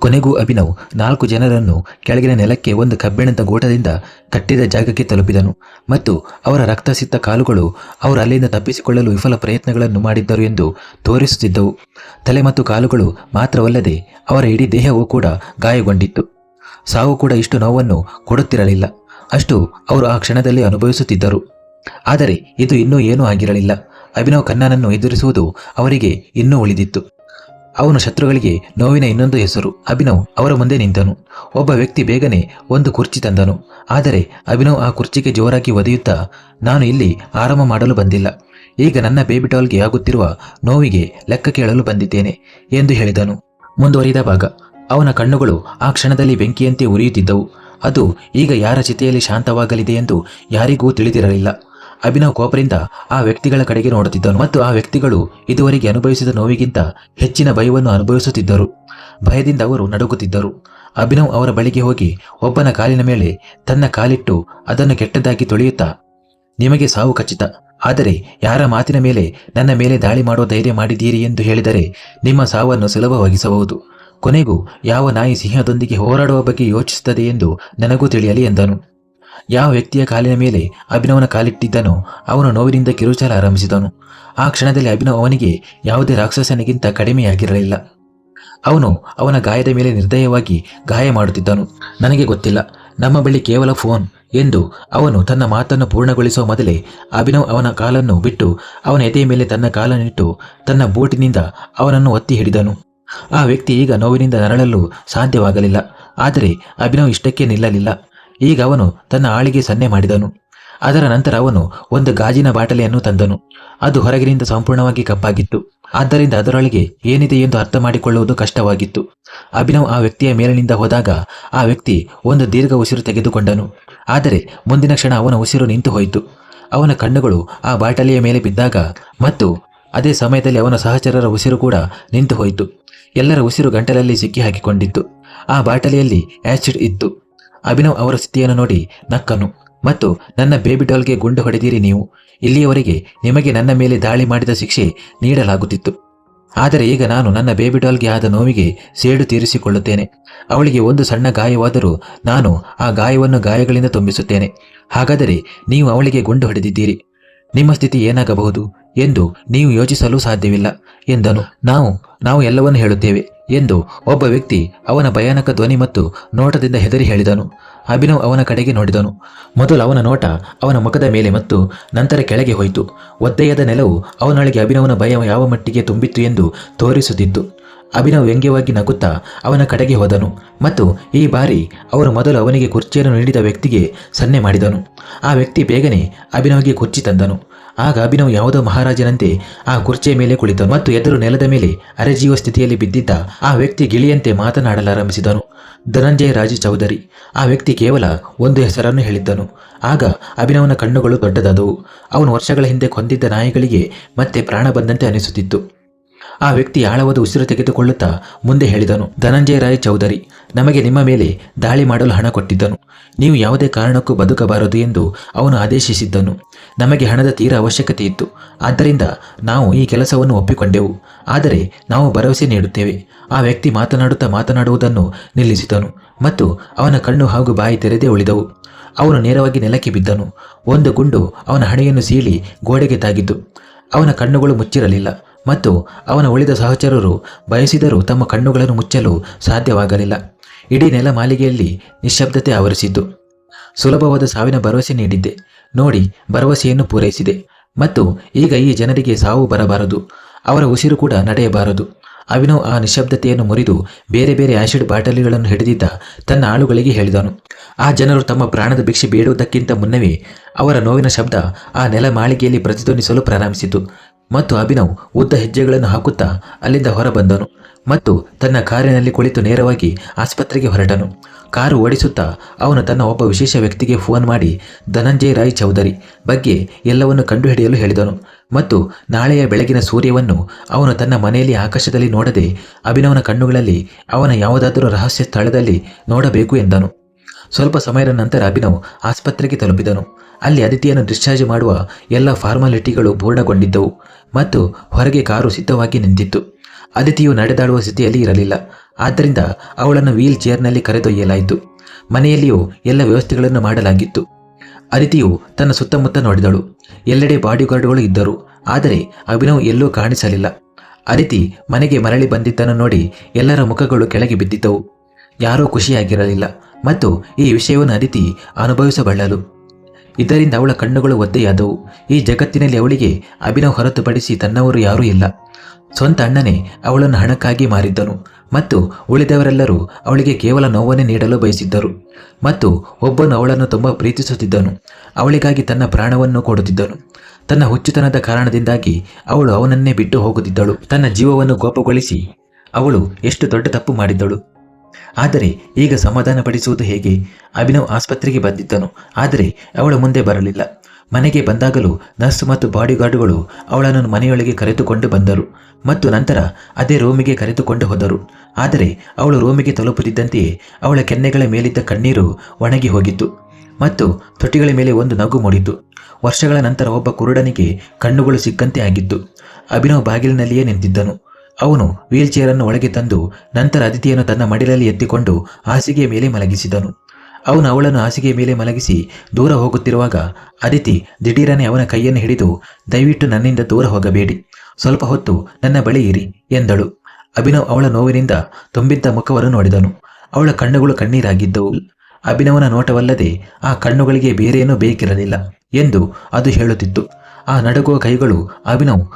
ಕೊನೆಗೂ ಅಭಿನವ್ ನಾಲ್ಕು ಜನರನ್ನು ಕೆಳಗಿನ ನೆಲಕ್ಕೆ ಒಂದು ಕಬ್ಬಿಣದ ಗೋಟದಿಂದ ಕಟ್ಟಿದ ಜಾಗಕ್ಕೆ ತಲುಪಿದನು. ಮತ್ತು ಅವರ ರಕ್ತಸಿತ್ತ ಕಾಲುಗಳು ಅವರು ಅಲ್ಲಿಂದ ತಪ್ಪಿಸಿಕೊಳ್ಳಲು ವಿಫಲ ಪ್ರಯತ್ನಗಳನ್ನು ಮಾಡಿದ್ದರು ಎಂದು ತೋರಿಸುತ್ತಿದ್ದವು. ತಲೆ ಮತ್ತು ಕಾಲುಗಳು ಮಾತ್ರವಲ್ಲದೆ ಅವರ ಇಡೀ ದೇಹವೂ ಕೂಡ ಗಾಯಗೊಂಡಿತ್ತು. ಸಾವು ಕೂಡ ಇಷ್ಟು ನೋವನ್ನು ಕೊಡುತ್ತಿರಲಿಲ್ಲ. ಅಷ್ಟು ಅವರು ಆ ಕ್ಷಣದಲ್ಲಿ ಅನುಭವಿಸುತ್ತಿದ್ದರು. ಆದರೆ ಇದು ಇನ್ನೂ ಏನೂ ಆಗಿರಲಿಲ್ಲ. ಅಭಿನವ್ ಖನ್ನಾನನ್ನು ಎದುರಿಸುವುದು ಅವರಿಗೆ ಇನ್ನೂ ಉಳಿದಿತ್ತು. ಅವನು ಶತ್ರುಗಳಿಗೆ ನೋವಿನ ಇನ್ನೊಂದು ಹೆಸರು ಅಭಿನವ್ ಅವರ ಮುಂದೆ ನಿಂತನು. ಒಬ್ಬ ವ್ಯಕ್ತಿ ಬೇಗನೆ ಒಂದು ಕುರ್ಚಿ ತಂದನು. ಆದರೆ ಅಭಿನವ್ ಆ ಕುರ್ಚಿಗೆ ಜೋರಾಗಿ ಒದೆಯುತ್ತಾ, ನಾನು ಇಲ್ಲಿ ಆರಾಮ ಮಾಡಲು ಬಂದಿಲ್ಲ. ಈಗ ನನ್ನ ಬೇಬಿ ಟಾಲ್ಗೆ ಆಗುತ್ತಿರುವ ನೋವಿಗೆ ಲೆಕ್ಕ ಕೇಳಲು ಬಂದಿದ್ದೇನೆ, ಎಂದು ಹೇಳಿದನು. ಮುಂದುವರಿದ ಭಾಗ. ಅವನ ಕಣ್ಣುಗಳು ಆ ಕ್ಷಣದಲ್ಲಿ ಬೆಂಕಿಯಂತೆ ಉರಿಯುತ್ತಿದ್ದವು. ಅದು ಈಗ ಯಾರ ಚಿತೆಯಲ್ಲಿ ಶಾಂತವಾಗಲಿದೆ ಎಂದು ಯಾರಿಗೂ ತಿಳಿದಿರಲಿಲ್ಲ. ಅಭಿನವ್ ಕೋಪರಿಂದ ಆ ವ್ಯಕ್ತಿಗಳ ಕಡೆಗೆ ನೋಡುತ್ತಿದ್ದನು ಮತ್ತು ಆ ವ್ಯಕ್ತಿಗಳು ಇದುವರೆಗೆ ಅನುಭವಿಸಿದ ನೋವಿಗಿಂತ ಹೆಚ್ಚಿನ ಭಯವನ್ನು ಅನುಭವಿಸುತ್ತಿದ್ದರು. ಭಯದಿಂದ ಅವರು ನಡುಗುತ್ತಿದ್ದರು. ಅಭಿನವ್ ಅವರ ಬಳಿಗೆ ಹೋಗಿ ಒಬ್ಬನ ಕಾಲಿನ ಮೇಲೆ ತನ್ನ ಕಾಲಿಟ್ಟು ಅದನ್ನು ಕೆಟ್ಟದಾಗಿ ತೊಳೆಯುತ್ತಾ, ನಿಮಗೆ ಸಾವು ಖಚಿತ. ಆದರೆ ಯಾರ ಮಾತಿನ ಮೇಲೆ ನನ್ನ ಮೇಲೆ ದಾಳಿ ಮಾಡುವ ಧೈರ್ಯ ಮಾಡಿದ್ದೀರಿ ಎಂದು ಹೇಳಿದರೆ ನಿಮ್ಮ ಸಾವನ್ನು ಸುಲಭವಾಗಿಸಬಹುದು. ಕೊನೆಗೂ ಯಾವ ನಾಯಿ ಸಿಂಹದೊಂದಿಗೆ ಹೋರಾಡುವ ಬಗ್ಗೆ ಯೋಚಿಸುತ್ತದೆ ಎಂದು ನನಗೂ ತಿಳಿಯಲಿ ಎಂದನು. ಯಾವ ವ್ಯಕ್ತಿಯ ಕಾಲಿನ ಮೇಲೆ ಅಭಿನವನ ಕಾಲಿಟ್ಟಿದ್ದನೋ ಅವನು ನೋವಿನಿಂದ ಕಿರುಚಾಲ ಆರಂಭಿಸಿದನು. ಆ ಕ್ಷಣದಲ್ಲಿ ಅಭಿನವ್ ಅವನಿಗೆ ಯಾವುದೇ ರಾಕ್ಷಸನಿಗಿಂತ ಕಡಿಮೆಯಾಗಿರಲಿಲ್ಲ. ಅವನು ಅವನ ಗಾಯದ ಮೇಲೆ ನಿರ್ದಯವಾಗಿ ಗಾಯ ಮಾಡುತ್ತಿದ್ದನು. ನನಗೆ ಗೊತ್ತಿಲ್ಲ. ನಮ್ಮ ಬಳಿ ಕೇವಲ ಫೋನ್ ಎಂದು ಅವನು ತನ್ನ ಮಾತನ್ನು ಪೂರ್ಣಗೊಳಿಸುವ ಮೊದಲೇ ಅಭಿನವ್ ಅವನ ಕಾಲನ್ನು ಬಿಟ್ಟು ಅವನ ಎದೆಯ ಮೇಲೆ ತನ್ನ ಕಾಲನ್ನಿಟ್ಟು ತನ್ನ ಬೂಟಿನಿಂದ ಅವನನ್ನು ಒತ್ತಿ ಹಿಡಿದನು. ಆ ವ್ಯಕ್ತಿ ಈಗ ನೋವಿನಿಂದ ನರಳಲು ಸಾಧ್ಯವಾಗಲಿಲ್ಲ. ಆದರೆ ಅಭಿನವ್ ಇಷ್ಟಕ್ಕೆ ನಿಲ್ಲಲಿಲ್ಲ. ಈಗ ಅವನು ತನ್ನ ಆಳಿಗೆ ಸನ್ನೆ ಮಾಡಿದನು. ಅದರ ನಂತರ ಅವನು ಒಂದು ಗಾಜಿನ ಬಾಟಲಿಯನ್ನು ತಂದನು. ಅದು ಹೊರಗಿನಿಂದ ಸಂಪೂರ್ಣವಾಗಿ ಕಪ್ಪಾಗಿತ್ತು. ಆದ್ದರಿಂದ ಅದರೊಳಗೆ ಏನಿದೆ ಎಂದು ಅರ್ಥ ಮಾಡಿಕೊಳ್ಳುವುದು ಕಷ್ಟವಾಗಿತ್ತು. ಅಭಿನವ್ ಆ ವ್ಯಕ್ತಿಯ ಮೇಲಿನಿಂದ ಹೋದಾಗ ಆ ವ್ಯಕ್ತಿ ಒಂದು ದೀರ್ಘ ಉಸಿರು ತೆಗೆದುಕೊಂಡನು. ಆದರೆ ಮುಂದಿನ ಕ್ಷಣ ಅವನ ಉಸಿರು ನಿಂತು ಹೋಯಿತು. ಅವನ ಕಣ್ಣುಗಳು ಆ ಬಾಟಲಿಯ ಮೇಲೆ ಬಿದ್ದಾಗ ಮತ್ತು ಅದೇ ಸಮಯದಲ್ಲಿ ಅವನ ಸಹಚರರ ಉಸಿರು ಕೂಡ ನಿಂತು ಹೋಯಿತು. ಎಲ್ಲರ ಉಸಿರು ಗಂಟಲಲ್ಲಿ ಸಿಕ್ಕಿ ಹಾಕಿಕೊಂಡಿತ್ತು ಆ ಬಾಟಲಿಯಲ್ಲಿ ಆ್ಯಸಿಡ್ ಇತ್ತು. ಅಭಿನವ್ ಅವರ ಸ್ಥಿತಿಯನ್ನು ನೋಡಿ ನಕ್ಕನು ಮತ್ತು ನನ್ನ ಬೇಬಿ ಡಾಲ್ಗೆ ಗುಂಡು ಹೊಡೆದಿರಿ ನೀವು. ಇಲ್ಲಿಯವರೆಗೆ ನಿಮಗೆ ನನ್ನ ಮೇಲೆ ದಾಳಿ ಮಾಡಿದ ಶಿಕ್ಷೆ ನೀಡಲಾಗುತ್ತಿತ್ತು. ಆದರೆ ಈಗ ನಾನು ನನ್ನ ಬೇಬಿ ಡಾಲ್ಗೆ ಆದ ನೋವಿಗೆ ಸೇಡು ತೀರಿಸಿಕೊಳ್ಳುತ್ತೇನೆ. ಅವಳಿಗೆ ಒಂದು ಸಣ್ಣ ಗಾಯವಾದರೂ ನಾನು ಆ ಗಾಯವನ್ನು ಗಾಯಗಳಿಂದ ತುಂಬಿಸುತ್ತೇನೆ. ಹಾಗಾದರೆ ನೀವು ಅವಳಿಗೆ ಗುಂಡು ಹೊಡೆದಿದ್ದೀರಿ. ನಿಮ್ಮ ಸ್ಥಿತಿ ಏನಾಗಬಹುದು? ಎಂದು ನೀವು ಯೋಚಿಸಲು ಸಾಧ್ಯವಿಲ್ಲ ಎಂದನು. ನಾವು ನಾವು ಎಲ್ಲವನ್ನೂ ಹೇಳುತ್ತೇವೆ ಎಂದು ಒಬ್ಬ ವ್ಯಕ್ತಿ ಅವನ ಭಯಾನಕ ಧ್ವನಿ ಮತ್ತು ನೋಟದಿಂದ ಹೆದರಿ ಹೇಳಿದನು. ಅಭಿನವ್ ಅವನ ಕಡೆಗೆ ನೋಡಿದನು. ಮೊದಲು ಅವನ ನೋಟ ಅವನ ಮುಖದ ಮೇಲೆ ಮತ್ತು ನಂತರ ಕೆಳಗೆ ಹೋಯಿತು. ಒದ್ದೆಯಾದ ನೆಲವು ಅವನೊಳಗೆ ಅಭಿನವನ ಭಯ ಯಾವ ಮಟ್ಟಿಗೆ ತುಂಬಿತ್ತು ಎಂದು ತೋರಿಸುತ್ತಿತ್ತು. ಅಭಿನವ್ ವ್ಯಂಗ್ಯವಾಗಿ ನಗುತ್ತಾ ಅವನ ಕಡೆಗೆ ಹೋದನು ಮತ್ತು ಈ ಬಾರಿ ಅವರು ಮೊದಲು ಅವನಿಗೆ ಕುರ್ಚಿಯನ್ನು ನೀಡಿದ ವ್ಯಕ್ತಿಗೆ ಸನ್ನೆ ಮಾಡಿದನು. ಆ ವ್ಯಕ್ತಿ ಬೇಗನೆ ಅಭಿನವ್ಗೆ ಕುರ್ಚಿ ತಂದನು. ಆಗ ಅಭಿನವ್ ಯಾವುದೋ ಮಹಾರಾಜನಂತೆ ಆ ಕುರ್ಚಿಯ ಮೇಲೆ ಕುಳಿತ ಮತ್ತು ಎದುರು ನೆಲದ ಮೇಲೆ ಅರೆಜೀವ ಸ್ಥಿತಿಯಲ್ಲಿ ಬಿದ್ದಿದ್ದ ಆ ವ್ಯಕ್ತಿ ಗಿಳಿಯಂತೆ ಮಾತನಾಡಲಾರಂಭಿಸಿದನು. ಧನಂಜಯ ರಾಜ ಚೌಧರಿ. ಆ ವ್ಯಕ್ತಿ ಕೇವಲ ಒಂದು ಹೆಸರನ್ನು ಹೇಳಿದ್ದನು. ಆಗ ಅಭಿನವನ ಕಣ್ಣುಗಳು ದೊಡ್ಡದಾದವು. ಅವನು ವರ್ಷಗಳ ಹಿಂದೆ ಕೊಂದಿದ್ದ ನಾಯಿಗಳಿಗೆ ಮತ್ತೆ ಪ್ರಾಣ ಬಂದಂತೆ ಅನಿಸುತ್ತಿತ್ತು. ಆ ವ್ಯಕ್ತಿ ಆಳವಾದ ಉಸಿರು ತೆಗೆದುಕೊಳ್ಳುತ್ತಾ ಮುಂದೆ ಹೇಳಿದನು, ಧನಂಜಯ ರಾಯ್ ಚೌಧರಿ, ನಮಗೆ ನಿಮ್ಮ ಮೇಲೆ ದಾಳಿ ಮಾಡಲು ಹಣ ಕೊಟ್ಟಿದ್ದನು. ನೀವು ಯಾವುದೇ ಕಾರಣಕ್ಕೂ ಬದುಕಬಾರದು ಎಂದು ಅವನು ಆದೇಶಿಸಿದ್ದನು. ನಮಗೆ ಹಣದ ತೀರ ಅವಶ್ಯಕತೆ ಇತ್ತು. ಆದ್ದರಿಂದ ನಾವು ಈ ಕೆಲಸವನ್ನು ಒಪ್ಪಿಕೊಂಡೆವು. ಆದರೆ ನಾವು ಭರವಸೆ ನೀಡುತ್ತೇವೆ. ಆ ವ್ಯಕ್ತಿ ಮಾತನಾಡುತ್ತಾ ಮಾತನಾಡುವುದನ್ನು ನಿಲ್ಲಿಸಿದನು ಮತ್ತು ಅವನ ಕಣ್ಣು ಹಾಗೂ ಬಾಯಿ ತೆರೆದೇ ಉಳಿದವು. ಅವನು ನೇರವಾಗಿ ನೆಲಕ್ಕೆ ಬಿದ್ದನು. ಒಂದು ಗುಂಡು ಅವನ ಹಣೆಯನ್ನು ಸೀಳಿ ಗೋಡೆಗೆ ತಾಗಿದ್ದು, ಅವನ ಕಣ್ಣುಗಳು ಮುಚ್ಚಿರಲಿಲ್ಲ. ಮತ್ತು ಅವನ ಉಳಿದ ಸಹಚರರು ಬಯಸಿದರೂ ತಮ್ಮ ಕಣ್ಣುಗಳನ್ನು ಮುಚ್ಚಲು ಸಾಧ್ಯವಾಗಲಿಲ್ಲ. ಇಡೀ ನೆಲ ಮಾಲಿಗೆಯಲ್ಲಿ ನಿಶ್ಶಬ್ದತೆ ಆವರಿಸಿದ್ದು ಸುಲಭವಾದ ಸಾವಿನ ಭರವಸೆ ನೀಡಿದ್ದೆ. ನೋಡಿ, ಭರವಸೆಯನ್ನು ಪೂರೈಸಿದೆ. ಮತ್ತು ಈಗ ಈ ಜನರಿಗೆ ಸಾವು ಬರಬಾರದು. ಅವರ ಉಸಿರು ಕೂಡ ನಡೆಯಬಾರದು. ಅವಿನೋ ಆ ನಿಶ್ಶಬ್ದತೆಯನ್ನು ಮುರಿದು ಬೇರೆ ಬೇರೆ ಆಸಿಡ್ ಬಾಟಲಿಗಳನ್ನು ಹಿಡಿದಿದ್ದ ತನ್ನ ಆಳುಗಳಿಗೆ ಹೇಳಿದನು. ಆ ಜನರು ತಮ್ಮ ಪ್ರಾಣದ ಭಿಕ್ಷೆ ಬೇಡುವುದಕ್ಕಿಂತ ಮುನ್ನವೇ ಅವರ ನೋವಿನ ಶಬ್ದ ಆ ನೆಲ ಮಾಳಿಗೆಯಲ್ಲಿ ಪ್ರತಿಧ್ವನಿಸಲು ಪ್ರಾರಂಭಿಸಿತು. ಮತ್ತು ಅಭಿನವ್ ಉದ್ದ ಹೆಜ್ಜೆಗಳನ್ನು ಹಾಕುತ್ತಾ ಅಲ್ಲಿಂದ ಹೊರಬಂದನು ಮತ್ತು ತನ್ನ ಕಾರಿನಲ್ಲಿ ಕುಳಿತು ನೇರವಾಗಿ ಆಸ್ಪತ್ರೆಗೆ ಹೊರಟನು. ಕಾರು ಓಡಿಸುತ್ತಾ ಅವನು ತನ್ನ ಒಬ್ಬ ವಿಶೇಷ ವ್ಯಕ್ತಿಗೆ ಫೋನ್ ಮಾಡಿ, ಧನಂಜಯ್ ರಾಯ್ ಚೌಧರಿ ಬಗ್ಗೆ ಎಲ್ಲವನ್ನು ಕಂಡುಹಿಡಿಯಲು ಹೇಳಿದನು ಮತ್ತು ನಾಳೆಯ ಬೆಳಗಿನ ಸೂರ್ಯವನ್ನು ಅವನು ತನ್ನ ಮನೆಯಲ್ಲಿ ಆಕಾಶದಲ್ಲಿ ನೋಡದೆ ಅಭಿನವನ ಕಣ್ಣುಗಳಲ್ಲಿ ಅವನ ಯಾವುದಾದರೂ ರಹಸ್ಯ ಸ್ಥಳದಲ್ಲಿ ನೋಡಬೇಕು ಎಂದನು. ಸ್ವಲ್ಪ ಸಮಯದ ನಂತರ ಅಭಿನವ್ ಆಸ್ಪತ್ರೆಗೆ ತಲುಪಿದನು. ಅಲ್ಲಿ ಅದಿತಿಯನ್ನು ಡಿಸ್ಚಾರ್ಜ್ ಮಾಡುವ ಎಲ್ಲ ಫಾರ್ಮಾಲಿಟಿಗಳು ಪೂರ್ಣಗೊಂಡಿದ್ದವು ಮತ್ತು ಹೊರಗೆ ಕಾರು ಸಿದ್ಧವಾಗಿ ನಿಂತಿತ್ತು. ಅದಿತಿಯು ನಡೆದಾಡುವ ಸ್ಥಿತಿಯಲ್ಲಿ ಇರಲಿಲ್ಲ. ಆದ್ದರಿಂದ ಅವಳನ್ನು ವೀಲ್ ಚೇರ್ನಲ್ಲಿ ಕರೆದೊಯ್ಯಲಾಯಿತು. ಮನೆಯಲ್ಲಿಯೂ ಎಲ್ಲ ವ್ಯವಸ್ಥೆಗಳನ್ನು ಮಾಡಲಾಗಿತ್ತು. ಅದಿತಿಯು ತನ್ನ ಸುತ್ತಮುತ್ತ ನೋಡಿದಳು. ಎಲ್ಲೆಡೆ ಬಾಡಿಗಾರ್ಡ್ಗಳು ಇದ್ದರು. ಆದರೆ ಅಭಿನವ್ ಎಲ್ಲೂ ಕಾಣಿಸಲಿಲ್ಲ. ಅದಿತಿ ಮನೆಗೆ ಮರಳಿ ಬಂದಿದ್ದನ್ನು ನೋಡಿ ಎಲ್ಲರ ಮುಖಗಳು ಕೆಳಗೆ ಬಿದ್ದಿದ್ದವು. ಯಾರೂ ಖುಷಿಯಾಗಿರಲಿಲ್ಲ ಮತ್ತು ಈ ವಿಷಯವನ್ನು ಅದಿತಿ ಅನುಭವಿಸಬಲ್ಲಳು. ಇದರಿಂದ ಅವಳ ಕಣ್ಣುಗಳು ಒದ್ದೆಯಾದವು. ಈ ಜಗತ್ತಿನಲ್ಲಿ ಅವಳಿಗೆ ಅಭಿನವ್ ಹೊರತುಪಡಿಸಿ ತನ್ನವರು ಯಾರೂ ಇಲ್ಲ. ಸ್ವಂತ ಅಣ್ಣನೇ ಅವಳನ್ನು ಹಣಕ್ಕಾಗಿ ಮಾರಿದ್ದನು ಮತ್ತು ಉಳಿದವರೆಲ್ಲರೂ ಅವಳಿಗೆ ಕೇವಲ ನೋವನ್ನೇ ನೀಡಲು ಬಯಸಿದ್ದರು ಮತ್ತು ಒಬ್ಬನು ಅವಳನ್ನು ತುಂಬ ಪ್ರೀತಿಸುತ್ತಿದ್ದನು. ಅವಳಿಗಾಗಿ ತನ್ನ ಪ್ರಾಣವನ್ನು ಕೊಡುತ್ತಿದ್ದನು. ತನ್ನ ಹುಚ್ಚುತನದ ಕಾರಣದಿಂದಾಗಿ ಅವಳು ಅವನನ್ನೇ ಬಿಟ್ಟು ಹೋಗುತ್ತಿದ್ದಳು. ತನ್ನ ಜೀವವನ್ನು ಕೋಪಗೊಳಿಸಿ ಅವಳು ಎಷ್ಟು ದೊಡ್ಡ ತಪ್ಪು ಮಾಡಿದ್ದಳು. ಆದರೆ ಈಗ ಸಮಾಧಾನಪಡಿಸುವುದು ಹೇಗೆ? ಅಭಿನವ್ ಆಸ್ಪತ್ರೆಗೆ ಬಂದಿದ್ದನು, ಆದರೆ ಅವಳು ಮುಂದೆ ಬರಲಿಲ್ಲ. ಮನೆಗೆ ಬಂದಾಗಲೂ ನರ್ಸ್ ಮತ್ತು ಬಾಡಿಗಾರ್ಡ್ಗಳು ಅವಳನ್ನು ಮನೆಯೊಳಗೆ ಕರೆದುಕೊಂಡು ಬಂದರು ಮತ್ತು ನಂತರ ಅದೇ ರೂಮಿಗೆ ಕರೆದುಕೊಂಡು ಹೋದರು. ಆದರೆ ಅವಳು ರೂಮಿಗೆ ತಲುಪುತ್ತಿದ್ದಂತೆಯೇ ಅವಳ ಕೆನ್ನೆಗಳ ಮೇಲಿದ್ದ ಕಣ್ಣೀರು ಒಣಗಿ ಹೋಗಿತ್ತು ಮತ್ತು ತೊಟ್ಟಿಗಳ ಮೇಲೆ ಒಂದು ನಗು ಮೂಡಿತು ವರ್ಷಗಳ ನಂತರ ಒಬ್ಬ ಕುರುಡನಿಗೆ ಕಣ್ಣುಗಳು ಸಿಕ್ಕಂತೆ ಆಗಿತ್ತು. ಅಭಿನವ್ ಬಾಗಿಲಿನಲ್ಲಿಯೇ ನಿಂತಿದ್ದನು. ಅವನು ವೀಲ್ ಅನ್ನು ಒಳಗೆ ತಂದು ನಂತರ ಅದಿತಿಯನ್ನು ತನ್ನ ಮಡಿಲಲ್ಲಿ ಎತ್ತಿಕೊಂಡು ಹಾಸಿಗೆಯ ಮೇಲೆ ಮಲಗಿಸಿದನು. ಅವನು ಅವಳನ್ನು ಹಾಸಿಗೆಯ ಮೇಲೆ ಮಲಗಿಸಿ ದೂರ ಹೋಗುತ್ತಿರುವಾಗ ಅದಿತಿ ದಿಢೀರನೆ ಅವನ ಕೈಯನ್ನು ಹಿಡಿದು, ದಯವಿಟ್ಟು ನನ್ನಿಂದ ದೂರ ಹೋಗಬೇಡಿ. ಸ್ವಲ್ಪ ಹೊತ್ತು ನನ್ನ ಬಳಿ ಇರಿ ಎಂದಳು. ಅಭಿನವ್ ಅವಳ ನೋವಿನಿಂದ ತುಂಬಿದ್ದ ಮುಖವನ್ನು ನೋಡಿದನು. ಅವಳ ಕಣ್ಣುಗಳು ಕಣ್ಣೀರಾಗಿದ್ದವು. ಅಭಿನವನ ನೋಟವಲ್ಲದೆ ಆ ಕಣ್ಣುಗಳಿಗೆ ಬೇರೇನೂ ಬೇಕಿರಲಿಲ್ಲ ಎಂದು ಅದು ಹೇಳುತ್ತಿತ್ತು. ಆ ನಡುಗುವ ಕೈಗಳು ಅಭಿನವ್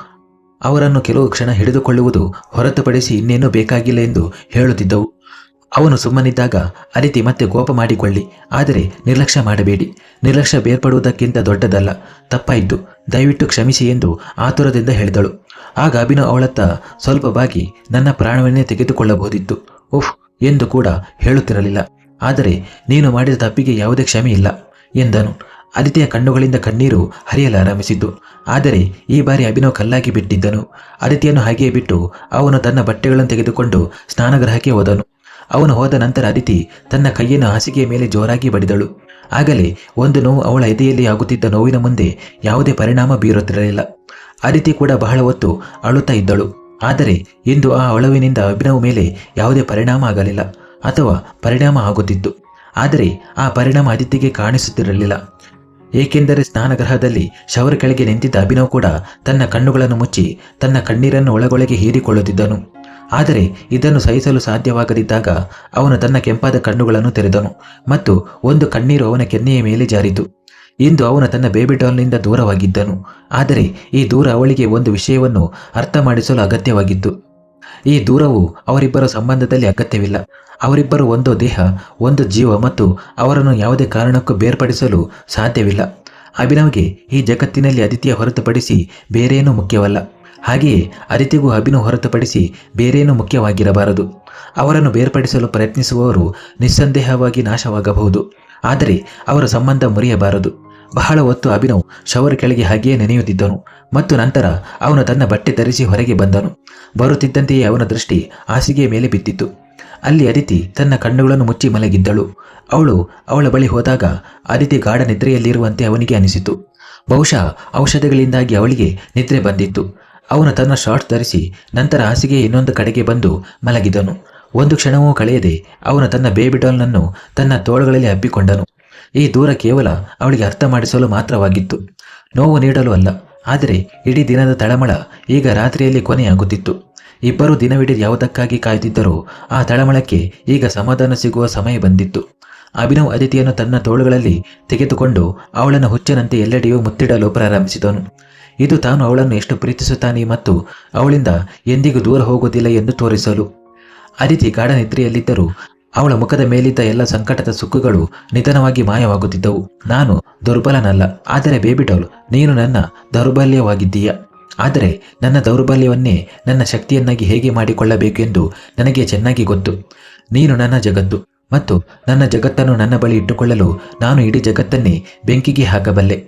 ಅವರನ್ನು ಕೆಲವು ಕ್ಷಣ ಹಿಡಿದುಕೊಳ್ಳುವುದು ಹೊರತುಪಡಿಸಿ ಇನ್ನೇನೂ ಬೇಕಾಗಿಲ್ಲ ಎಂದು ಹೇಳುತ್ತಿದ್ದವು. ಅವನು ಸುಮ್ಮನಿದ್ದಾಗ ಅದಿತಿ ಮತ್ತೆ ಕೋಪ ಮಾಡಿಕೊಳ್ಳಿ. ಆದರೆ ನಿರ್ಲಕ್ಷ್ಯ ಮಾಡಬೇಡಿ. ನಿರ್ಲಕ್ಷ್ಯ ಬೇರ್ಪಡುವುದಕ್ಕಿಂತ ದೊಡ್ಡದಲ್ಲ. ತಪ್ಪಾಯಿತು. ದಯವಿಟ್ಟು ಕ್ಷಮಿಸಿ ಎಂದು ಆತುರದಿಂದ ಹೇಳಿದಳು. ಆಗ ಅಭಿನವ್ ಅವಳತ್ತ ಸ್ವಲ್ಪ ಬಾಗಿ, ನನ್ನ ಪ್ರಾಣವನ್ನೇ ತೆಗೆದುಕೊಳ್ಳಬಹುದಿತ್ತು. ಉಫ್, ಎಂದು ಕೂಡ ಹೇಳುತ್ತಿರಲಿಲ್ಲ. ಆದರೆ ನೀನು ಮಾಡಿದ ತಪ್ಪಿಗೆ ಯಾವುದೇ ಕ್ಷಮೆ ಇಲ್ಲ ಎಂದನು. ಅದಿತಿಯ ಕಣ್ಣುಗಳಿಂದ ಕಣ್ಣೀರು ಹರಿಯಲಾರಂಭಿಸಿದ್ದು ಆದರೆ ಈ ಬಾರಿ ಅಭಿನವ್ ಕಲ್ಲಾಗಿ ಬಿಟ್ಟಿದ್ದನು. ಆದಿತ್ಯನ್ನು ಹಾಗೆಯೇ ಬಿಟ್ಟು ಅವನು ತನ್ನ ಬಟ್ಟೆಗಳನ್ನು ತೆಗೆದುಕೊಂಡು ಸ್ನಾನಗೃಹಕ್ಕೆ ಹೋದನು. ಅವನು ಹೋದ ನಂತರ ಅದಿತಿ ತನ್ನ ಕೈಯನ್ನು ಹಾಸಿಗೆಯ ಮೇಲೆ ಜೋರಾಗಿ ಬಡಿದಳು. ಆಗಲೇ ಒಂದು ನೋವು ಅವಳ ಎದೆಯಲ್ಲಿ ಆಗುತ್ತಿದ್ದ ನೋವಿನ ಮುಂದೆ ಯಾವುದೇ ಪರಿಣಾಮ ಬೀರುತ್ತಿರಲಿಲ್ಲ. ಅದಿತಿ ಕೂಡ ಬಹಳ ಹೊತ್ತು ಅಳುತ್ತಾ ಇದ್ದಳು. ಆದರೆ ಇಂದು ಆ ಅಳುವಿನಿಂದ ಅಭಿನವ್ ಮೇಲೆ ಯಾವುದೇ ಪರಿಣಾಮ ಆಗಲಿಲ್ಲ ಅಥವಾ ಪರಿಣಾಮ ಆಗುತ್ತಿತ್ತು. ಆದರೆ ಆ ಪರಿಣಾಮ ಅದಿತಿಗೆ ಕಾಣಿಸುತ್ತಿರಲಿಲ್ಲ. ಏಕೆಂದರೆ ಸ್ನಾನಗೃಹದಲ್ಲಿ ಶವರ್ ಕೆಳಗೆ ನಿಂತಿದ್ದ ಅಭಿನವ್ ಕೂಡ ತನ್ನ ಕಣ್ಣುಗಳನ್ನು ಮುಚ್ಚಿ ತನ್ನ ಕಣ್ಣೀರನ್ನು ಒಳಗೊಳಗೆ ಹೀರಿಕೊಳ್ಳುತ್ತಿದ್ದನು. ಆದರೆ ಇದನ್ನು ಸಹಿಸಲು ಸಾಧ್ಯವಾಗದಿದ್ದಾಗ ಅವನು ತನ್ನ ಕೆಂಪಾದ ಕಣ್ಣುಗಳನ್ನು ತೆರೆದನು ಮತ್ತು ಒಂದು ಕಣ್ಣೀರು ಅವನ ಕೆನ್ನೆಯ ಮೇಲೆ ಜಾರಿತು. ಇಂದು ಅವನು ತನ್ನ ಬೇಬಿ ಡಾಲ್ನಿಂದ ದೂರವಾಗಿದ್ದನು, ಆದರೆ ಈ ದೂರ ಅವಳಿಗೆ ಒಂದು ವಿಷಯವನ್ನು ಅರ್ಥ ಮಾಡಿಸಲು ಅಗತ್ಯವಾಗಿತ್ತು. ಈ ದೂರವು ಅವರಿಬ್ಬರ ಸಂಬಂಧದಲ್ಲಿ ಅಗತ್ಯವಿಲ್ಲ. ಅವರಿಬ್ಬರು ಒಂದು ದೇಹ, ಒಂದು ಜೀವ ಮತ್ತು ಅವರನ್ನು ಯಾವುದೇ ಕಾರಣಕ್ಕೂ ಬೇರ್ಪಡಿಸಲು ಸಾಧ್ಯವಿಲ್ಲ. ಅಭಿನವ್ಗೆ ಈ ಜಗತ್ತಿನಲ್ಲಿ ಅದಿತಿಯ ಹೊರತುಪಡಿಸಿ ಬೇರೇನೂ ಮುಖ್ಯವಲ್ಲ. ಹಾಗೆಯೇ ಅದಿತಿಗೂ ಅಭಿನವ್ ಹೊರತುಪಡಿಸಿ ಬೇರೇನೂ ಮುಖ್ಯವಾಗಿರಬಾರದು. ಅವರನ್ನು ಬೇರ್ಪಡಿಸಲು ಪ್ರಯತ್ನಿಸುವವರು ನಿಸ್ಸಂದೇಹವಾಗಿ ನಾಶವಾಗಬಹುದು. ಆದರೆ ಅವರ ಸಂಬಂಧ ಮುರಿಯಬಾರದು. ಬಹಳ ಹೊತ್ತು ಅಭಿನವ್ ಶವರ್ ಕೆಳಗೆ ಹಾಗೆಯೇ ನೆನೆಯುತ್ತಿದ್ದನು ಮತ್ತು ನಂತರ ಅವನು ತನ್ನ ಬಟ್ಟೆ ಧರಿಸಿ ಹೊರಗೆ ಬಂದನು. ಬರುತ್ತಿದ್ದಂತೆಯೇ ಅವನ ದೃಷ್ಟಿ ಹಾಸಿಗೆಯ ಮೇಲೆ ಬಿದ್ದಿತ್ತು. ಅಲ್ಲಿ ಅದಿತಿ ತನ್ನ ಕಣ್ಣುಗಳನ್ನು ಮುಚ್ಚಿ ಮಲಗಿದ್ದಳು. ಅವಳು ಅವಳ ಬಳಿ ಹೋದಾಗ ಅದಿತಿ ಗಾಢ ನಿದ್ರೆಯಲ್ಲಿರುವಂತೆ ಅವನಿಗೆ ಅನಿಸಿತು. ಬಹುಶಃ ಔಷಧಗಳಿಂದಾಗಿ ಅವಳಿಗೆ ನಿದ್ರೆ ಬಂದಿತ್ತು. ಅವನು ತನ್ನ ಶಾರ್ಟ್ಸ್ ಧರಿಸಿ ನಂತರ ಹಾಸಿಗೆ ಇನ್ನೊಂದು ಕಡೆಗೆ ಬಂದು ಮಲಗಿದನು. ಒಂದು ಕ್ಷಣವೂ ಕಳೆಯದೆ ಅವನು ತನ್ನ ಬೇಬಿ ಡಾಲ್ನನ್ನು ತನ್ನ ತೋಳುಗಳಲ್ಲಿ ಹಬ್ಬಿಕೊಂಡನು ಈ ದೂರ ಕೇವಲ ಅವಳಿಗೆ ಅರ್ಥ ಮಾಡಿಸಲು ಮಾತ್ರವಾಗಿತ್ತು. ನೋವು ನೀಡಲು ಅಲ್ಲ, ಆದರೆ ಇಡೀ ದಿನದ ತಳಮಳ ಈಗ ರಾತ್ರಿಯಲ್ಲಿ ಕೊನೆಯಾಗುತ್ತಿತ್ತು. ಇಬ್ಬರು ದಿನವಿಡೀ ಯಾವುದಕ್ಕಾಗಿ ಕಾಯ್ದಿದ್ದರೂ ಆ ತಳಮಳಕ್ಕೆ ಈಗ ಸಮಾಧಾನ ಸಿಗುವ ಸಮಯ ಬಂದಿತ್ತು. ಅಭಿನವ್ ಅದಿತಿಯನ್ನು ತನ್ನ ತೋಳುಗಳಲ್ಲಿ ತೆಗೆದುಕೊಂಡು ಅವಳನ್ನು ಹುಚ್ಚನಂತೆ ಎಲ್ಲೆಡೆಯೂ ಮುತ್ತಿಡಲು ಪ್ರಾರಂಭಿಸಿದನು. ಇದು ತಾನು ಅವಳನ್ನು ಎಷ್ಟು ಪ್ರೀತಿಸುತ್ತಾನೆ ಮತ್ತು ಅವಳಿಂದ ಎಂದಿಗೂ ದೂರ ಹೋಗುವುದಿಲ್ಲ ಎಂದು ತೋರಿಸಲು. ಅದಿತಿ ಗಾಢ ನಿದ್ರೆಯಲ್ಲಿದ್ದರೂ ಅವಳ ಮುಖದ ಮೇಲಿದ್ದ ಎಲ್ಲ ಸಂಕಟದ ಸುಕ್ಕುಗಳು ನಿಧನವಾಗಿ ಮಾಯವಾಗುತ್ತಿದ್ದವು. ನಾನು ದುರ್ಬಲನಲ್ಲ, ಆದರೆ ಬೇಬಿ ನೀನು ನನ್ನ ದೌರ್ಬಲ್ಯವಾಗಿದ್ದೀಯ. ಆದರೆ ನನ್ನ ದೌರ್ಬಲ್ಯವನ್ನೇ ನನ್ನ ಶಕ್ತಿಯನ್ನಾಗಿ ಹೇಗೆ ಮಾಡಿಕೊಳ್ಳಬೇಕು ಎಂದು ನನಗೆ ಚೆನ್ನಾಗಿ ಗೊತ್ತು. ನೀನು ನನ್ನ ಜಗತ್ತು ಮತ್ತು ನನ್ನ ಜಗತ್ತನ್ನು ನನ್ನ ಬಳಿ ಇಟ್ಟುಕೊಳ್ಳಲು ನಾನು ಇಡೀ ಜಗತ್ತನ್ನೇ ಬೆಂಕಿಗೆ ಹಾಕಬಲ್ಲೆ.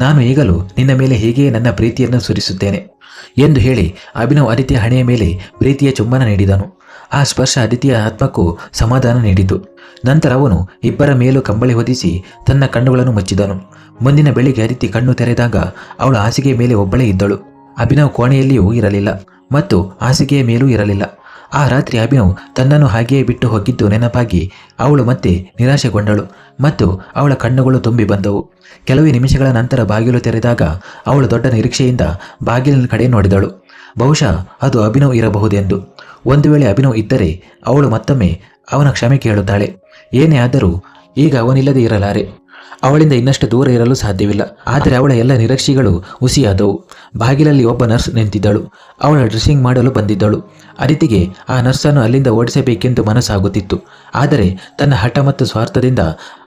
ನಾನು ಈಗಲೂ ನಿನ್ನ ಮೇಲೆ ಹೇಗೆ ನನ್ನ ಪ್ರೀತಿಯನ್ನು ಸುರಿಸುತ್ತೇನೆ ಎಂದು ಹೇಳಿ ಅಭಿನವ್ ಅದಿತಿಯ ಹಣೆಯ ಮೇಲೆ ಪ್ರೀತಿಯ ಚುಂಬನ ನೀಡಿದನು. ಆ ಸ್ಪರ್ಶ ಅದಿತಿಯ ಆತ್ಮಕ್ಕೂ ಸಮಾಧಾನ ನೀಡಿತು. ನಂತರ ಅವನು ಇಬ್ಬರ ಮೇಲೂ ಕಂಬಳಿ ಹೊದಿಸಿ ತನ್ನ ಕಣ್ಣುಗಳನ್ನು ಮುಚ್ಚಿದನು. ಮುಂದಿನ ಬೆಳಿಗ್ಗೆ ಅದಿತಿ ಕಣ್ಣು ತೆರೆದಾಗ ಅವಳು ಹಾಸಿಗೆಯ ಮೇಲೆ ಒಬ್ಬಳೇ ಇದ್ದಳು. ಅಭಿನವ್ ಕೋಣೆಯಲ್ಲಿಯೂ ಇರಲಿಲ್ಲ ಮತ್ತು ಹಾಸಿಗೆಯ ಮೇಲೂ ಇರಲಿಲ್ಲ. ಆ ರಾತ್ರಿ ಅಭಿನವ್ ತನ್ನನ್ನು ಹಾಗೆಯೇ ಬಿಟ್ಟು ಹೋಗಿದ್ದು ನೆನಪಾಗಿ ಅವಳು ಮತ್ತೆ ನಿರಾಶೆಗೊಂಡಳು ಮತ್ತು ಅವಳ ಕಣ್ಣುಗಳು ತುಂಬಿ ಬಂದವು. ಕೆಲವೇ ನಿಮಿಷಗಳ ನಂತರ ಬಾಗಿಲು ತೆರೆದಾಗ ಅವಳು ದೊಡ್ಡ ನಿರೀಕ್ಷೆಯಿಂದ ಬಾಗಿಲಿನ ಕಡೆ ನೋಡಿದಳು. ಬಹುಶಃ ಅದು ಅಭಿನವ್ ಇರಬಹುದೆಂದು. ಒಂದು ವೇಳೆ ಅಭಿನವ್ ಇದ್ದರೆ ಅವಳು ಮತ್ತೊಮ್ಮೆ ಅವನ ಕ್ಷಮೆ ಕೇಳುತ್ತಾಳೆ. ಏನೇ ಆದರೂ ಈಗ ಅವನಿಲ್ಲದೆ ಇರಲಾರೆ. ಅವಳಿಂದ ಇನ್ನಷ್ಟು ದೂರ ಇರಲು ಸಾಧ್ಯವಿಲ್ಲ. ಆದರೆ ಅವಳ ಎಲ್ಲ ನಿರೀಕ್ಷೆಗಳು ಹುಸಿಯಾದವು. ಬಾಗಿಲಲ್ಲಿ ಒಬ್ಬ ನರ್ಸ್ ನಿಂತಿದ್ದಳು. ಅವಳ ಡ್ರೆಸ್ಸಿಂಗ್ ಮಾಡಲು ಬಂದಿದ್ದಳು. ಅದಿತಿಗೆ ಆ ನರ್ಸನ್ನು ಅಲ್ಲಿಂದ ಓಡಿಸಬೇಕೆಂದು ಮನಸ್ಸಾಗುತ್ತಿತ್ತು. ಆದರೆ ತನ್ನ ಹಠ ಮತ್ತು ಸ್ವಾರ್ಥದಿಂದ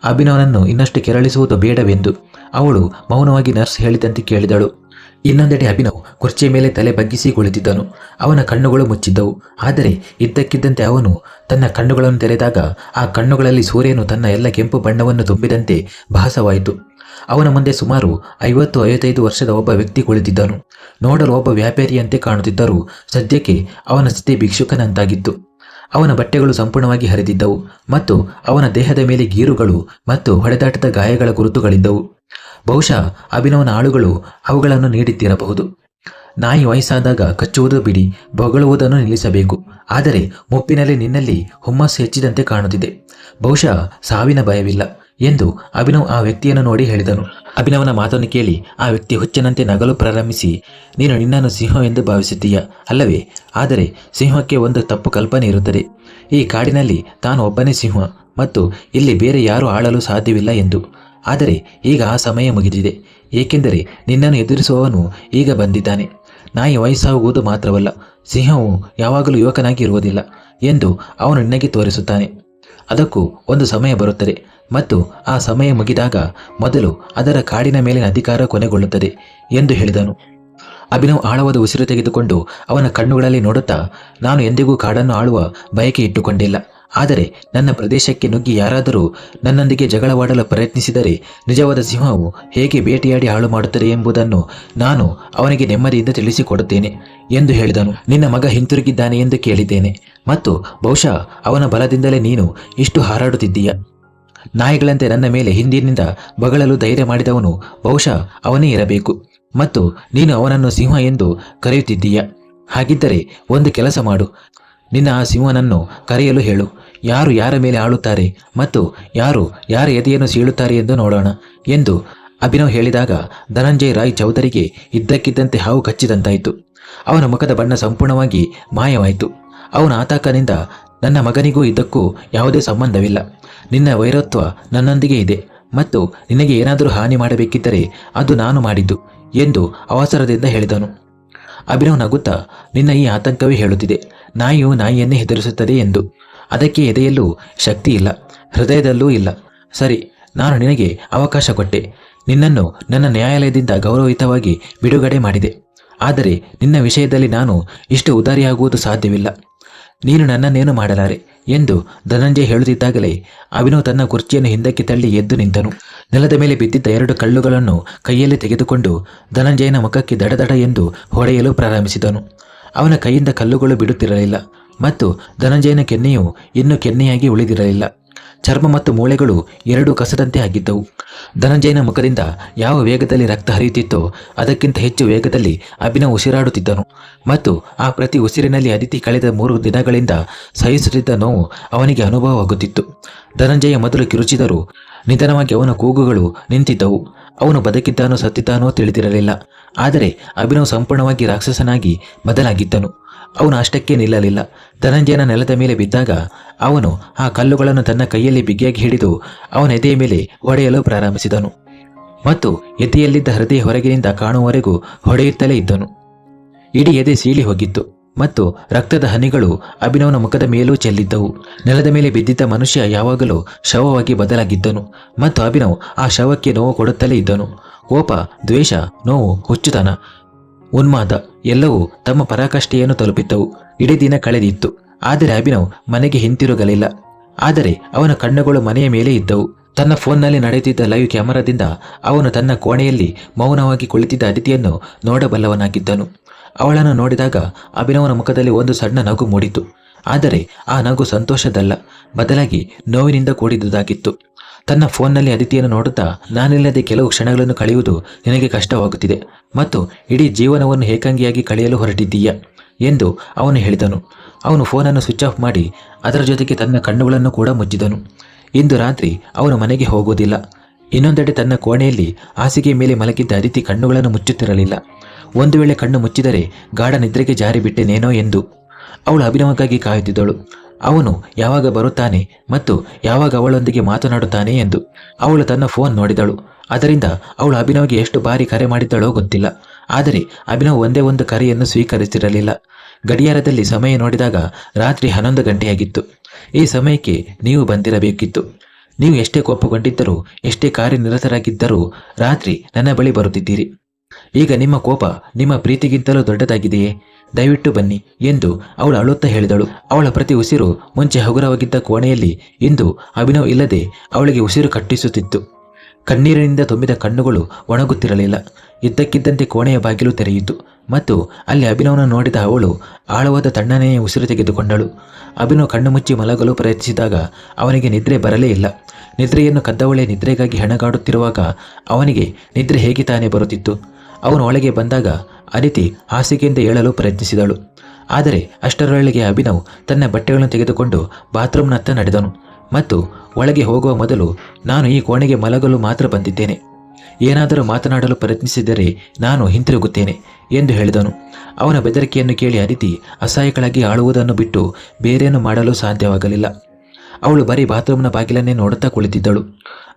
ಅಭಿನವನನ್ನು ಇನ್ನಷ್ಟು ಕೆರಳಿಸುವುದು ಬೇಡವೆಂದು ಅವಳು ಮೌನವಾಗಿ ನರ್ಸ್ ಹೇಳಿದಂತೆ ಕೇಳಿದಳು. ಇನ್ನೊಂದೆಡೆ ಅಭಿನವ್ ಕುರ್ಚಿಯ ಮೇಲೆ ತಲೆ ಬಗ್ಗಿಸಿ ಕುಳಿತಿದ್ದನು ಅವನ ಕಣ್ಣುಗಳು ಮುಚ್ಚಿದ್ದವು. ಆದರೆ ಇದ್ದಕ್ಕಿದ್ದಂತೆ ಅವನು ತನ್ನ ಕಣ್ಣುಗಳನ್ನು ತೆರೆದಾಗ ಆ ಕಣ್ಣುಗಳಲ್ಲಿ ಸೂರ್ಯನು ತನ್ನ ಎಲ್ಲ ಕೆಂಪು ಬಣ್ಣವನ್ನು ತುಂಬಿದಂತೆ ಭಾಸವಾಯಿತು. ಅವನ ಮುಂದೆ ಸುಮಾರು ಐವತ್ತು, ಐವತ್ತೈದು ವರ್ಷದ ಒಬ್ಬ ವ್ಯಕ್ತಿ ಕುಳಿತಿದ್ದನು. ನೋಡಲು ಒಬ್ಬ ವ್ಯಾಪಾರಿಯಂತೆ ಕಾಣುತ್ತಿದ್ದರೂ ಸದ್ಯಕ್ಕೆ ಅವನ ಸ್ಥಿತಿ ಭಿಕ್ಷುಕನಂತಾಗಿತ್ತು. ಅವನ ಬಟ್ಟೆಗಳು ಸಂಪೂರ್ಣವಾಗಿ ಹರಿದಿದ್ದವು ಮತ್ತು ಅವನ ದೇಹದ ಮೇಲೆ ಗೀರುಗಳು ಮತ್ತು ಹೊಡೆದಾಟದ ಗಾಯಗಳ ಗುರುತುಗಳಿದ್ದವು. ಬಹುಶಃ ಅಭಿನವನ ಆಳುಗಳು ಅವುಗಳನ್ನು ನೀಡಿದ್ದಿರಬಹುದು ನಾಯಿ ವಯಸ್ಸಾದಾಗ ಕಚ್ಚುವುದು ಬಿಡಿ, ಬೊಗಳುವುದನ್ನು ನಿಲ್ಲಿಸಬೇಕು. ಆದರೆ ಮುಪ್ಪಿನಲ್ಲಿ ನಿನ್ನಲ್ಲಿ ಹುಮ್ಮಸ್ಸು ಹೆಚ್ಚಿದಂತೆ ಕಾಣುತ್ತಿದೆ. ಬಹುಶಃ ಸಾವಿನ ಭಯವಿಲ್ಲ ಎಂದು ಅಭಿನವ್ ಆ ವ್ಯಕ್ತಿಯನ್ನು ನೋಡಿ ಹೇಳಿದನು. ಅಭಿನವನ ಮಾತನ್ನು ಕೇಳಿ ಆ ವ್ಯಕ್ತಿ ಹುಚ್ಚನಂತೆ ನಗಲು ಪ್ರಾರಂಭಿಸಿ, ನೀನು ನಿನ್ನನ್ನು ಸಿಂಹ ಎಂದು ಭಾವಿಸುತ್ತೀಯ? ಅಲ್ಲವೇ? ಆದರೆ ಸಿಂಹಕ್ಕೆ ಒಂದು ತಪ್ಪು ಕಲ್ಪನೆ ಇರುತ್ತದೆ. ಈ ಕಾಡಿನಲ್ಲಿ ತಾನು ಒಬ್ಬನೇ ಸಿಂಹ ಮತ್ತು ಇಲ್ಲಿ ಬೇರೆ ಯಾರೂ ಆಳಲು ಸಾಧ್ಯವಿಲ್ಲ ಎಂದು. ಆದರೆ ಈಗ ಆ ಸಮಯ ಮುಗಿದಿದೆ, ಏಕೆಂದರೆ ನಿನ್ನನ್ನು ಎದುರಿಸುವವನು ಈಗ ಬಂದಿದ್ದಾನೆ. ನಾಯಿ ವಯಸ್ಸಾಗುವುದು ಮಾತ್ರವಲ್ಲ, ಸಿಂಹವು ಯಾವಾಗಲೂ ಯುವಕನಾಗಿ ಇರುವುದಿಲ್ಲ ಎಂದು ಅವನು ನಿನಗೆ ತೋರಿಸುತ್ತಾನೆ. ಅದಕ್ಕೂ ಒಂದು ಸಮಯ ಬರುತ್ತದೆ ಮತ್ತು ಆ ಸಮಯ ಮುಗಿದಾಗ ಮೊದಲು ಅದರ ಕಾಡಿನ ಮೇಲಿನ ಅಧಿಕಾರ ಕೊನೆಗೊಳ್ಳುತ್ತದೆ ಎಂದು ಹೇಳಿದನು. ಅಭಿನವ್ ಆಳವಾದ ಉಸಿರು ತೆಗೆದುಕೊಂಡು ಅವನ ಕಣ್ಣುಗಳಲ್ಲಿ ನೋಡುತ್ತಾ, ನಾನು ಎಂದಿಗೂ ಕಾಡನ್ನು ಆಳುವ ಬಯಕೆ ಇಟ್ಟುಕೊಂಡಿಲ್ಲ. ಆದರೆ ನನ್ನ ಪ್ರದೇಶಕ್ಕೆ ನುಗ್ಗಿ ಯಾರಾದರೂ ನನ್ನೊಂದಿಗೆ ಜಗಳವಾಡಲು ಪ್ರಯತ್ನಿಸಿದರೆ ನಿಜವಾದ ಸಿಂಹವು ಹೇಗೆ ಬೇಟೆಯಾಡಿ ಹಾಳು ಮಾಡುತ್ತದೆ ಎಂಬುದನ್ನು ನಾನು ಅವನಿಗೆ ನೆಮ್ಮದಿಯಿಂದ ತಿಳಿಸಿಕೊಡುತ್ತೇನೆ ಎಂದು ಹೇಳಿದನು. ನಿನ್ನ ಮಗ ಹಿಂತಿರುಗಿದ್ದಾನೆ ಎಂದು ಕೇಳಿದ್ದೇನೆ ಮತ್ತು ಬಹುಶಃ ಅವನ ಬಲದಿಂದಲೇ ನೀನು ಇಷ್ಟು ಹಾರಾಡುತ್ತಿದ್ದೀಯ? ನಾಯಿಗಳಂತೆ ನನ್ನ ಮೇಲೆ ಹಿಂದಿನಿಂದ ಬಗಳಲು ಧೈರ್ಯ ಮಾಡಿದವನು ಬಹುಶಃ ಅವನೇ ಇರಬೇಕು ಮತ್ತು ನೀನು ಅವನನ್ನು ಸಿಂಹ ಎಂದು ಕರೆಯುತ್ತಿದ್ದೀಯ? ಹಾಗಿದ್ದರೆ ಒಂದು ಕೆಲಸ ಮಾಡು. ನಿನ್ನ ಆ ಸಿಂಹನನ್ನು ಕರೆಯಲು ಹೇಳು. ಯಾರು ಯಾರ ಮೇಲೆ ಆಳುತ್ತಾರೆ ಮತ್ತು ಯಾರು ಯಾರ ಎದೆಯನ್ನು ಸೀಳುತ್ತಾರೆ ಎಂದು ನೋಡೋಣ ಎಂದು ಅಭಿನವ್ ಹೇಳಿದಾಗ ಧನಂಜಯ್ ರಾಯ್ ಚೌಧರಿಗೆ ಇದ್ದಕ್ಕಿದ್ದಂತೆ ಹಾವು ಕಚ್ಚಿದಂತಾಯಿತು. ಅವನ ಮುಖದ ಬಣ್ಣ ಸಂಪೂರ್ಣವಾಗಿ ಮಾಯವಾಯಿತು. ಅವನ ಆತಂಕದಿಂದ ನನ್ನ ಮಗನಿಗೂ ಇದಕ್ಕೂ ಯಾವುದೇ ಸಂಬಂಧವಿಲ್ಲ. ನಿನ್ನ ವೈರತ್ವ ನನ್ನೊಂದಿಗೆ ಇದೆ ಮತ್ತು ನಿನಗೆ ಏನಾದರೂ ಹಾನಿ ಮಾಡಬೇಕಿದ್ದರೆ ಅದು ನಾನು ಮಾಡಿದ್ದು ಎಂದು ಅವಸರದಿಂದ ಹೇಳಿದನು. ಅಭಿನವ್ ನಗುತ್ತಾ, ನಿನ್ನ ಈ ಆತಂಕವೇ ಹೇಳುತ್ತಿದೆ. ನಾಯಿಯು ನಾಯಿಯನ್ನೇ ಹೆದರಿಸುತ್ತದೆ ಎಂದು. ಅದಕ್ಕೆ ಎದೆಯಲ್ಲೂ ಶಕ್ತಿ ಇಲ್ಲ, ಹೃದಯದಲ್ಲೂ ಇಲ್ಲ. ಸರಿ, ನಾನು ನಿನಗೆ ಅವಕಾಶ ಕೊಟ್ಟೆ. ನಿನ್ನನ್ನು ನನ್ನ ನ್ಯಾಯಾಲಯದಿಂದ ಗೌರವಯುತವಾಗಿ ಬಿಡುಗಡೆ ಮಾಡಿದೆ. ಆದರೆ ನಿನ್ನ ವಿಷಯದಲ್ಲಿ ನಾನು ಇಷ್ಟು ಉದಾರಿಯಾಗುವುದು ಸಾಧ್ಯವಿಲ್ಲ. ನೀನು ನನ್ನನ್ನೇನು ಮಾಡಲಾರೆ ಎಂದು ಧನಂಜಯ ಹೇಳುತ್ತಿದ್ದಾಗಲೇ ಅಭಿನವ್ ತನ್ನ ಕುರ್ಚಿಯನ್ನು ಹಿಂದಕ್ಕೆ ತಳ್ಳಿ ಎದ್ದು ನಿಂತನು. ನೆಲದ ಮೇಲೆ ಬಿದ್ದಿದ್ದ ಎರಡು ಕಳ್ಳುಗಳನ್ನು ಕೈಯಲ್ಲಿ ತೆಗೆದುಕೊಂಡು ಧನಂಜಯನ ಮುಖಕ್ಕೆ ದಡದಡ ಎಂದು ಹೊಡೆಯಲು ಪ್ರಾರಂಭಿಸಿದನು. ಅವನ ಕೈಯಿಂದ ಕಲ್ಲುಗಳು ಬಿಡುತ್ತಿರಲಿಲ್ಲ ಮತ್ತು ಧನಂಜಯನ ಕೆನ್ನೆಯು ಇನ್ನೂ ಕೆನ್ನೆಯಾಗಿ ಉಳಿದಿರಲಿಲ್ಲ. ಚರ್ಮ ಮತ್ತು ಮೂಳೆಗಳು ಎರಡು ಕಸದಂತೆ ಆಗಿದ್ದವು. ಧನಂಜಯನ ಮುಖದಿಂದ ಯಾವ ವೇಗದಲ್ಲಿ ರಕ್ತ ಹರಿಯುತ್ತಿತ್ತೋ ಅದಕ್ಕಿಂತ ಹೆಚ್ಚು ವೇಗದಲ್ಲಿ ಅಭಿನವ್ ಉಸಿರಾಡುತ್ತಿದ್ದನು. ಮತ್ತು ಆ ಪ್ರತಿ ಉಸಿರಿನಲ್ಲಿ ಅದಿತಿ ಕಳೆದ ಮೂರು ದಿನಗಳಿಂದ ಸಹಿಸುತ್ತಿದ್ದ ನೋವು ಅವನಿಗೆ ಅನುಭವವಾಗುತ್ತಿತ್ತು. ಧನಂಜಯ ಮೊದಲು ಕಿರುಚಿದರೂ. ನಿಧಾನವಾಗಿ ಅವನ ಕೂಗುಗಳು ನಿಂತಿದ್ದವು. ಅವನು ಬದುಕಿದ್ದಾನೋ ಸತ್ತಿದ್ದಾನೋ ತಿಳಿದಿರಲಿಲ್ಲ. ಆದರೆ ಅಭಿನವ್ ಸಂಪೂರ್ಣವಾಗಿ ರಾಕ್ಷಸನಾಗಿ ಬದಲಾಗಿದ್ದನು. ಅವನು ಅಷ್ಟಕ್ಕೆ ನಿಲ್ಲಲಿಲ್ಲ. ಧನಂಜಯನ ನೆಲದ ಮೇಲೆ ಬಿದ್ದಾಗ ಅವನು ಆ ಕಲ್ಲುಗಳನ್ನು ತನ್ನ ಕೈಯಲ್ಲಿ ಬಿಗಿಯಾಗಿ ಹಿಡಿದು ಅವನ ಎದೆಯ ಮೇಲೆ ಹೊಡೆಯಲು ಪ್ರಾರಂಭಿಸಿದನು. ಮತ್ತು ಎದೆಯಲ್ಲಿದ್ದ ಹೃದಯ ಹೊರಗಿನಿಂದ ಕಾಣುವವರೆಗೂ ಹೊಡೆಯುತ್ತಲೇ ಇದ್ದನು. ಇಡೀ ಎದೆ ಸೀಳಿ ಹೋಗಿತ್ತು. ಮತ್ತು ರಕ್ತದ ಹನಿಗಳು ಅಭಿನವನ ಮುಖದ ಮೇಲೂ ಚೆಲ್ಲಿದ್ದವು. ನೆಲದ ಮೇಲೆ ಬಿದ್ದಿದ್ದ ಮನುಷ್ಯ ಯಾವಾಗಲೂ ಶವವಾಗಿ ಬದಲಾಗಿದ್ದನು ಮತ್ತು ಅಭಿನವ್ ಆ ಶವಕ್ಕೆ ನೋವು ಕೊಡುತ್ತಲೇ ಇದ್ದನು. ಕೋಪ, ದ್ವೇಷ, ನೋವು, ಹುಚ್ಚುತನ, ಉನ್ಮಾದ ಎಲ್ಲವೂ ತಮ್ಮ ಪರಾಕಾಷ್ಠೆಯನ್ನು ತಲುಪಿದ್ದವು. ಇಡೀ ದಿನ ಕಳೆದಿತ್ತು. ಆದರೆ ಅಭಿನವ್ ಮನೆಗೆ ಹಿಂತಿರುಗಲಿಲ್ಲ. ಆದರೆ ಅವನ ಕಣ್ಣುಗಳು ಮನೆಯ ಮೇಲೆ ಇದ್ದವು. ತನ್ನ ಫೋನ್ನಲ್ಲಿ ನಡೆಯುತ್ತಿದ್ದ ಲೈವ್ ಕ್ಯಾಮರಾದಿಂದ ಅವನು ತನ್ನ ಕೋಣೆಯಲ್ಲಿ ಮೌನವಾಗಿ ಕುಳಿತಿದ್ದ ಅತಿಥಿಯನ್ನು ನೋಡಬಲ್ಲವನಾಗಿದ್ದನು. ಅವಳನ್ನು ನೋಡಿದಾಗ ಅಭಿನವನ ಮುಖದಲ್ಲಿ ಒಂದು ಸಣ್ಣ ನಗು ಮೂಡಿತು. ಆದರೆ ಆ ನಗು ಸಂತೋಷದಲ್ಲ. ಬದಲಾಗಿ ನೋವಿನಿಂದ ಕೂಡಿದುದಾಗಿತ್ತು. ತನ್ನ ಫೋನ್ನಲ್ಲಿ ಅದಿತಿಯನ್ನು ನೋಡುತ್ತಾ, ನಾನಿಲ್ಲದೆ ಕೆಲವು ಕ್ಷಣಗಳನ್ನು ಕಳೆಯುವುದು ನಿನಗೆ ಕಷ್ಟವಾಗುತ್ತಿದೆ ಮತ್ತು ಇಡೀ ಜೀವನವನ್ನು ಏಕಾಂಗಿಯಾಗಿ ಕಳೆಯಲು ಹೊರಟಿದ್ದೀಯ ಎಂದು ಅವನು ಹೇಳಿದನು. ಅವನು ಫೋನನ್ನು ಸ್ವಿಚ್ ಆಫ್ ಮಾಡಿ ಅದರ ಜೊತೆಗೆ ತನ್ನ ಕಣ್ಣುಗಳನ್ನು ಕೂಡ ಮುಚ್ಚಿದನು. ಇಂದು ರಾತ್ರಿ ಅವನು ಮನೆಗೆ ಹೋಗುವುದಿಲ್ಲ. ಇನ್ನೊಂದೆಡೆ ತನ್ನ ಕೋಣೆಯಲ್ಲಿ ಹಾಸಿಗೆ ಮೇಲೆ ಮಲಗಿದ್ದ ಅದಿತಿ ಕಣ್ಣುಗಳನ್ನು ಮುಚ್ಚುತ್ತಿರಲಿಲ್ಲ. ಒಂದು ವೇಳೆ ಕಣ್ಣು ಮುಚ್ಚಿದರೆ ಗಾಢ ನಿದ್ರೆಗೆ ಜಾರಿ ಬಿಟ್ಟೆನೇನೋ ಎಂದು. ಅವಳು ಅಭಿನವಕ್ಕಾಗಿ ಕಾಯುತ್ತಿದ್ದಳು. ಅವನು ಯಾವಾಗ ಬರುತ್ತಾನೆ ಮತ್ತು ಯಾವಾಗ ಅವಳೊಂದಿಗೆ ಮಾತನಾಡುತ್ತಾನೆ ಎಂದು. ಅವಳು ತನ್ನ ಫೋನ್ ನೋಡಿದಳು. ಅದರಿಂದ ಅವಳು ಅಭಿನವ್ಗೆ ಎಷ್ಟು ಬಾರಿ ಕರೆ ಮಾಡಿದ್ದಳೋ ಗೊತ್ತಿಲ್ಲ. ಆದರೆ ಅಭಿನವ್ ಒಂದೇ ಒಂದು ಕರೆಯನ್ನು ಸ್ವೀಕರಿಸಿರಲಿಲ್ಲ. ಗಡಿಯಾರದಲ್ಲಿ ಸಮಯ ನೋಡಿದಾಗ ರಾತ್ರಿ ಹನ್ನೊಂದು ಗಂಟೆಯಾಗಿತ್ತು. ಈ ಸಮಯಕ್ಕೆ ನೀವು ಬಂದಿರಬೇಕಿತ್ತು. ನೀವು ಎಷ್ಟೇ ಕೋಪಗೊಂಡಿದ್ದರೂ, ಎಷ್ಟೇ ಕಾರ್ಯನಿರತರಾಗಿದ್ದರೂ ರಾತ್ರಿ ನನ್ನ ಬಳಿ ಬರುತ್ತಿದ್ದೀರಿ. ಈಗ ನಿಮ್ಮ ಕೋಪ ನಿಮ್ಮ ಪ್ರೀತಿಗಿಂತಲೂ ದೊಡ್ಡದಾಗಿದೆಯೇ? ದಯವಿಟ್ಟು ಬನ್ನಿ ಎಂದು ಅವಳು ಅಳುತ್ತಾ ಹೇಳಿದಳು. ಅವಳ ಪ್ರತಿ ಉಸಿರು ಮುಂಚೆ ಹಗುರವಾಗಿದ್ದ ಕೋಣೆಯಲ್ಲಿ ಇಂದು ಅಭಿನವ್ ಇಲ್ಲದೆ ಅವಳಿಗೆ ಉಸಿರು ಕಟ್ಟಿಸುತ್ತಿತ್ತು. ಕಣ್ಣೀರಿನಿಂದ ತುಂಬಿದ ಕಣ್ಣುಗಳು ಒಣಗುತ್ತಿರಲಿಲ್ಲ. ಇದ್ದಕ್ಕಿದ್ದಂತೆ ಕೋಣೆಯ ಬಾಗಿಲು ತೆರೆಯಿತು ಮತ್ತು ಅಲ್ಲಿ ಅಭಿನವನ ನೋಡಿದ ಅವಳು ಆಳವಾದ ತಣ್ಣನೆಯ ಉಸಿರು ತೆಗೆದುಕೊಂಡಳು. ಅಭಿನವ್ ಕಣ್ಣು ಮುಚ್ಚಿ ಮಲಗಲು ಪ್ರಯತ್ನಿಸಿದಾಗ ಅವನಿಗೆ ನಿದ್ರೆ ಬರಲೇ ಇಲ್ಲ. ನಿದ್ರೆಯನ್ನು ಕದ್ದವಳೆ ನಿದ್ರೆಗಾಗಿ ಹೆಣಗಾಡುತ್ತಿರುವಾಗ ಅವನಿಗೆ ನಿದ್ರೆ ಹೇಗೆ ತಾನೇ ಬರುತ್ತಿತ್ತು? ಅವನು ಒಳಗೆ ಬಂದಾಗ ಅದಿತಿ ಹಾಸಿಗೆಯಿಂದ ಏಳಲು ಪ್ರಯತ್ನಿಸಿದಳು. ಆದರೆ ಅಷ್ಟರೊಳಗೆ ಅಭಿನವ್ ತನ್ನ ಬಟ್ಟೆಗಳನ್ನು ತೆಗೆದುಕೊಂಡು ಬಾತ್ರೂಮ್ನತ್ತ ನಡೆದನು ಮತ್ತು ಒಳಗೆ ಹೋಗುವ ಮೊದಲು ನಾನು ಈ ಕೋಣೆಗೆ ಮಲಗಲು ಮಾತ್ರ ಬಂದಿದ್ದೇನೆ. ಏನಾದರೂ ಮಾತನಾಡಲು ಪ್ರಯತ್ನಿಸಿದರೆ ನಾನು ಹಿಂತಿರುಗುತ್ತೇನೆ ಎಂದು ಹೇಳಿದನು. ಅವನ ಬೆದರಿಕೆಯನ್ನು ಕೇಳಿ ಅದಿತಿ ಅಸಹಾಯಕಳಾಗಿ ಆಳುವುದನ್ನು ಬಿಟ್ಟು ಬೇರೇನು ಮಾಡಲು ಸಾಧ್ಯವಾಗಲಿಲ್ಲ. ಅವಳು ಬರೀ ಬಾತ್ರೂಮ್ನ ಬಾಗಿಲನ್ನೇ ನೋಡುತ್ತಾ ಕುಳಿತಿದ್ದಳು.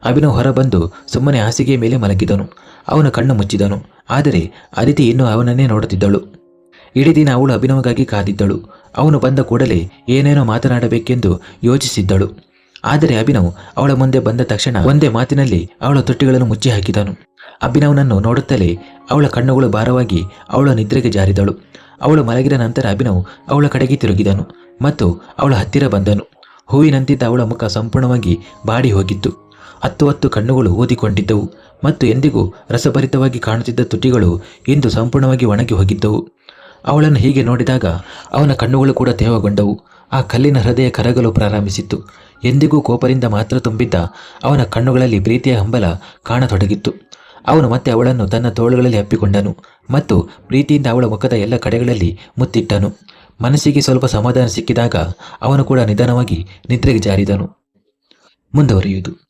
ಅಭಿನವ್ ಹೊರಬಂದು ಸುಮ್ಮನೆ ಹಾಸಿಗೆಯ ಮೇಲೆ ಮಲಗಿದನು. ಅವನ ಕಣ್ಣು ಮುಚ್ಚಿದನು. ಆದರೆ ಅದಿತಿ ಇನ್ನೂ ಅವನನ್ನೇ ನೋಡುತ್ತಿದ್ದಳು. ಇಡೀ ದಿನ ಅವಳು ಅಭಿನವಗಾಗಿ ಕಾದಿದ್ದಳು. ಅವನು ಬಂದ ಕೂಡಲೇ ಏನೇನೋ ಮಾತನಾಡಬೇಕೆಂದು ಯೋಚಿಸಿದ್ದಳು. ಆದರೆ ಅಭಿನವ್ ಅವಳ ಮುಂದೆ ಬಂದ ತಕ್ಷಣ ಒಂದೇ ಮಾತಿನಲ್ಲಿ ಅವಳ ತೊಟ್ಟಿಗಳನ್ನು ಮುಚ್ಚಿ ಹಾಕಿದನು. ಅಭಿನವನನ್ನು ನೋಡುತ್ತಲೇ ಅವಳ ಕಣ್ಣುಗಳು ಭಾರವಾಗಿ ಅವಳ ನಿದ್ರೆಗೆ ಜಾರಿದಳು. ಅವಳು ಮಲಗಿದ ನಂತರ ಅಭಿನವ್ ಅವಳ ಕಡೆಗೆ ತಿರುಗಿದನು ಮತ್ತು ಅವಳ ಹತ್ತಿರ ಬಂದನು. ಹೂವಿನಂತಿದ್ದ ಅವಳ ಮುಖ ಸಂಪೂರ್ಣವಾಗಿ ಬಾಡಿ ಹೋಗಿತ್ತು. ಹತ್ತು ಹತ್ತು ಕಣ್ಣುಗಳು ಓದಿಕೊಂಡಿದ್ದವು ಮತ್ತು ಎಂದಿಗೂ ರಸಭರಿತವಾಗಿ ಕಾಣುತ್ತಿದ್ದ ತುಟಿಗಳು ಇಂದು ಸಂಪೂರ್ಣವಾಗಿ ಒಣಗಿ ಹೋಗಿದ್ದವು. ಅವಳನ್ನು ಹೀಗೆ ನೋಡಿದಾಗ ಅವನ ಕಣ್ಣುಗಳು ಕೂಡ ತೇವಗೊಂಡವು. ಆ ಕಲ್ಲಿನ ಹೃದಯ ಕರಗಲು ಪ್ರಾರಂಭಿಸಿತ್ತು. ಎಂದಿಗೂ ಕೋಪರಿಂದ ಮಾತ್ರ ತುಂಬಿದ್ದ ಅವನ ಕಣ್ಣುಗಳಲ್ಲಿ ಪ್ರೀತಿಯ ಹಂಬಲ ಕಾಣತೊಡಗಿತ್ತು. ಅವನು ಮತ್ತೆ ಅವಳನ್ನು ತನ್ನ ತೋಳುಗಳಲ್ಲಿ ಅಪ್ಪಿಕೊಂಡನು ಮತ್ತು ಪ್ರೀತಿಯಿಂದ ಅವಳ ಮುಖದ ಎಲ್ಲ ಕಡೆಗಳಲ್ಲಿ ಮುತ್ತಿಟ್ಟನು. ಮನಸ್ಸಿಗೆ ಸ್ವಲ್ಪ ಸಮಾಧಾನ ಸಿಕ್ಕಿದಾಗ ಅವನು ಕೂಡ ನಿಧಾನವಾಗಿ ನಿದ್ರೆಗೆ ಜಾರಿದನು. ಮುಂದುವರಿಯುವುದು.